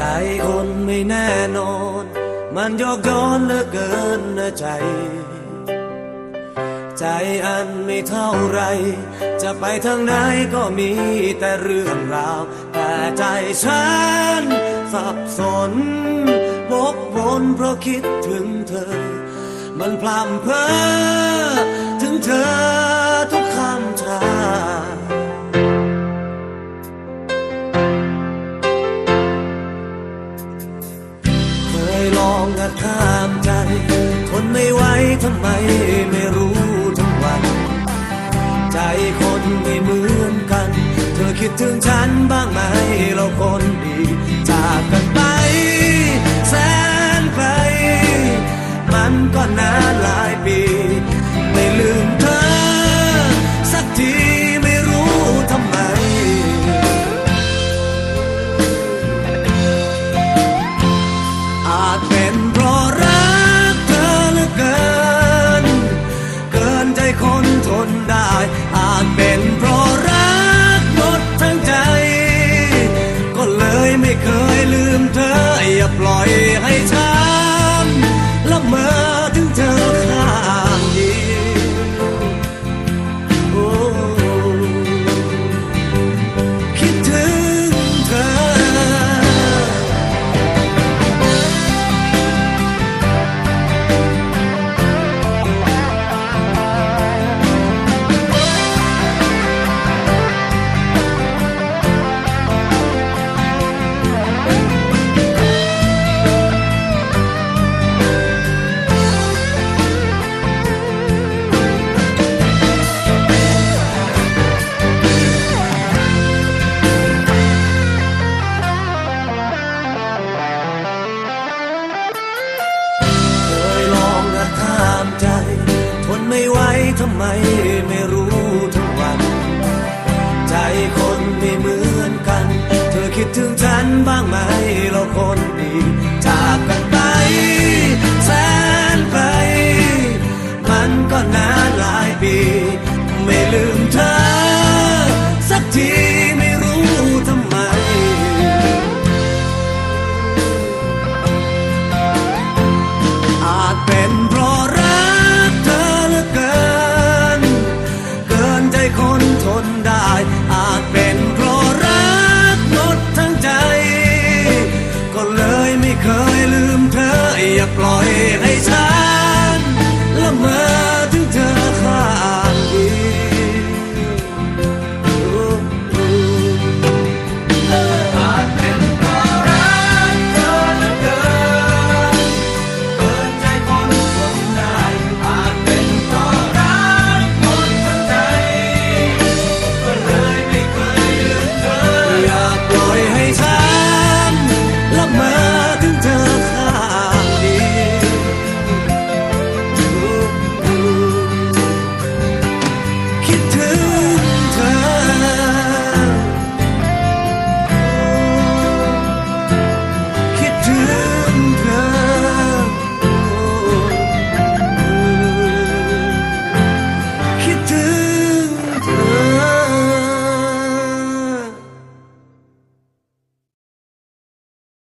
ใจคนไม่แน่นอน มันโยกย้อนเหลือเกินนะใจ ใจอันไม่เท่าไร จะไปทางไหนก็มีแต่เรื่องราว แต่ใจฉันสับสนวกวนเพราะคิดถึงเธอ มันพร่ำเพ้อถึงเธอทุกคำชา ยลองหักข้ามใจ ทนไม่ไหวทำไมไม่รู้ทั้งวัน ใจคนไม่เหมือนกัน เธอคิดถึงฉันบ้างไหม เลยไม่เคยลืมเธออย่าปล่อยให้ฉัน ทำไมไม่รู้ทั้งวัน ใจคนไม่เหมือนกัน เธอคิดถึงฉันบ้างไหมเราคนดีจากกัน เคยลืมเธออย่าปล่อยให้ฉัน